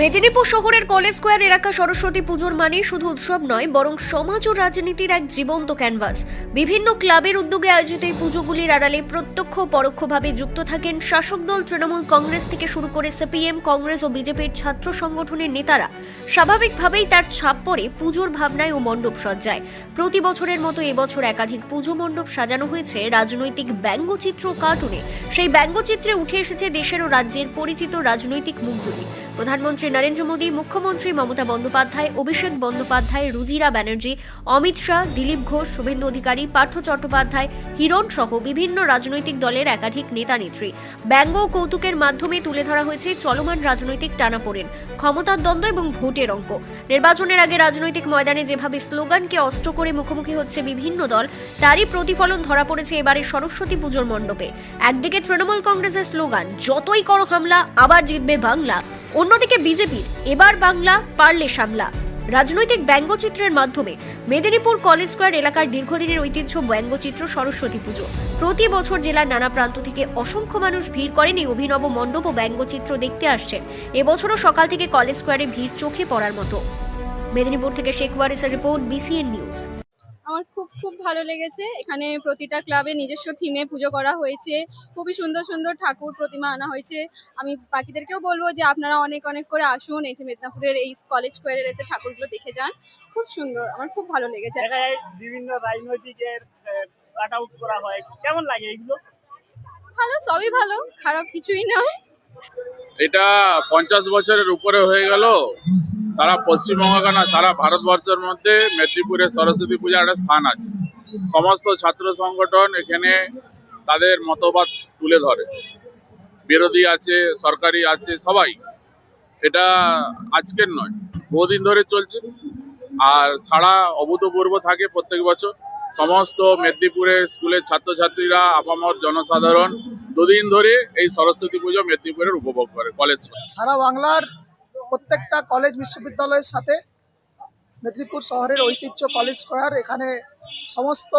মেদিনীপুর শহরের college square এলাকা সরস্বতী পুজোর মানে শুধু উৎসব নয়, বরং সমাজ ও রাজনীতির এক জীবন্ত ক্যানভাস বিভিন্ন ক্লাবের উদ্যোগে আয়োজিত এই পুজোগুলির আড়ালে প্রত্যক্ষ পরোক্ষভাবে যুক্ত থাকেন শাসক দল তৃণমূল কংগ্রেস থেকে শুরু করে সিপিএম, কংগ্রেস ও বিজেপির ছাত্র সংগঠনের নেতারা। স্বাভাবিকভাবেই তার ছাপ পড়ে পুজোর ভাবনায় ও মণ্ডপ সজ্জায়। প্রতি বছরের মতো এবছর একাধিক পুজো মণ্ডপ সাজানো হয়েছে রাজনৈতিক ব্যঙ্গচিত্র কার্টুনে সেই ব্যঙ্গচিত্রে উঠে এসেছে দেশের ও রাজ্যের পরিচিত রাজনৈতিক মুখগুলি প্রধানমন্ত্রী নরেন্দ্র মোদী, মুখ্যমন্ত্রী মমতা বন্দ্যোপাধ্যায়, অভিষেক বন্দ্যোপাধ্যায়, রুজিরা ব্যানার্জি, অমিত শাহ, দিলীপ ঘোষ, শুভেন্দু অধিকারী, পার্থ চট্টোপাধ্যায়, হিরণ সহ বিভিন্ন রাজনৈতিক দলের একাধিক নেতা নেত্রী। ব্যঙ্গ ও কৌতুকের মাধ্যমে তুলে ধরা হয়েছে চলমান রাজনৈতিক টানাপোড়েন, ক্ষমতার দ্বন্দ্ব এবং ভোটের অঙ্ক। নির্বাচনের আগে রাজনৈতিক ময়দানে যেভাবে স্লোগানকে অস্ত্র করে মুখোমুখি হচ্ছে বিভিন্ন দল, তারই প্রতিফলন ধরা পড়েছে এবারে সরস্বতী পুজোর মণ্ডপে। একদিকে তৃণমূল কংগ্রেসের স্লোগান, যতই করো হামলা, আবার জিতবে বাংলা। অন্যদিকে বিজেপির এবার বাংলা, পারলে সামলা। রাজনৈতিক ব্যঙ্গচিত্রের মাধ্যমে মেদিনীপুর কলেজ স্কোয়ার এলাকার দীর্ঘদিনের ঐতিহ্য ব্যঙ্গচিত্র সরস্বতী পুজো। প্রতি বছর জেলার নানা প্রান্ত থেকে অসংখ্য মানুষ ভিড় করেন এই অভিনব মণ্ডপ ও ব্যঙ্গচিত্র দেখতে আসছেন। এবছরও সকাল থেকে কলেজ স্কোয়ারে ভিড় চোখে পড়ার মতো। মেদিনীপুর থেকে শেখ ওয়ারিসের রিপোর্ট, বিসিএন নিউজ। আমার খুব খুব ভালো লেগেছে। এখানে প্রতিটা ক্লাবে নিজস্ব থিমে পুজো করা হয়েছে। খুবই সুন্দর সুন্দর ঠাকুর প্রতিমা আনা হয়েছে। আমি বাকিদেরকেও বলব যে আপনারা অনেক অনেক করে আসুন এসে মেদিনীপুরের এই কলেজ স্কোয়ারের এসে ঠাকুরগুলো দেখে যান। খুব সুন্দর আমার খুব ভালো লেগেছে। বিভিন্ন রাজনৈতিকের কাট আউট করা হয়। কেমন লাগে এইগুলো ভালো সবই ভালো খারাপ কিছুই নয়। এটা পঞ্চাশ বছরের উপরে হয়ে গেল। সারা পশ্চিমবঙ্গ কেন সারা ভারতবর্ষের মধ্যে মেদিনীপুরে সরস্বতী পূজার একটা স্থান আছে। সমস্ত ছাত্র সংগঠন এখানে তাদের মতবাদ তুলে ধরে। বিরোধী আছে, সরকারি আছে, সবাই। এটা আজকের নয়, বহুদিন ধরে চলছে। আর সারা অভূতপূর্ব থাকে প্রত্যেক বছর। সমস্ত মেদিনীপুরের স্কুলের ছাত্রছাত্রীরা, আপামর জনসাধারণ দুদিন ধরে এই সরস্বতী পুজো মেদিনীপুরের উপভোগ করে কলেজ সারা বাংলার প্রত্যেকটা কলেজ বিশ্ববিদ্যালয়ের সাথে মেদিনীপুর শহরের ঐতিহ্য কলেজ স্কোয়ার এখানে সমস্ত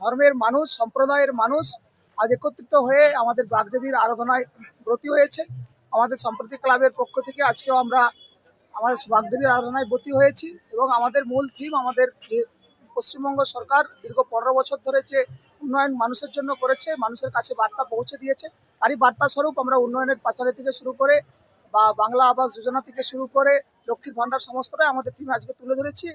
ধর্মের মানুষ, সম্প্রদায়ের মানুষ আজ একত্রিত হয়ে আমাদের বাগদেবীর আরাধনায় ব্রতী হয়েছে। আমাদের সম্প্রতি ক্লাবের পক্ষ থেকে আজকেও আমরা আমাদের বাগদেবীর আরাধনায় ব্রতী হয়েছি এবং আমাদের মূল থিম আমাদের যে পশ্চিমবঙ্গ সরকার দীর্ঘ পনেরো বছর ধরে যে উন্নয়ন মানুষের জন্য করেছে, মানুষের কাছে বার্তা পৌঁছে দিয়েছে। তারই বার্তা স্বরূপ আমরা উন্নয়নের পাঁচালী থেকে শুরু করে বা বাংলা আবাস যোজনা থেকে শুরু করে লক্ষ্মীর ভান্ডার সমস্তটাই আমাদের টিম আজকে তুলে ধরেছি।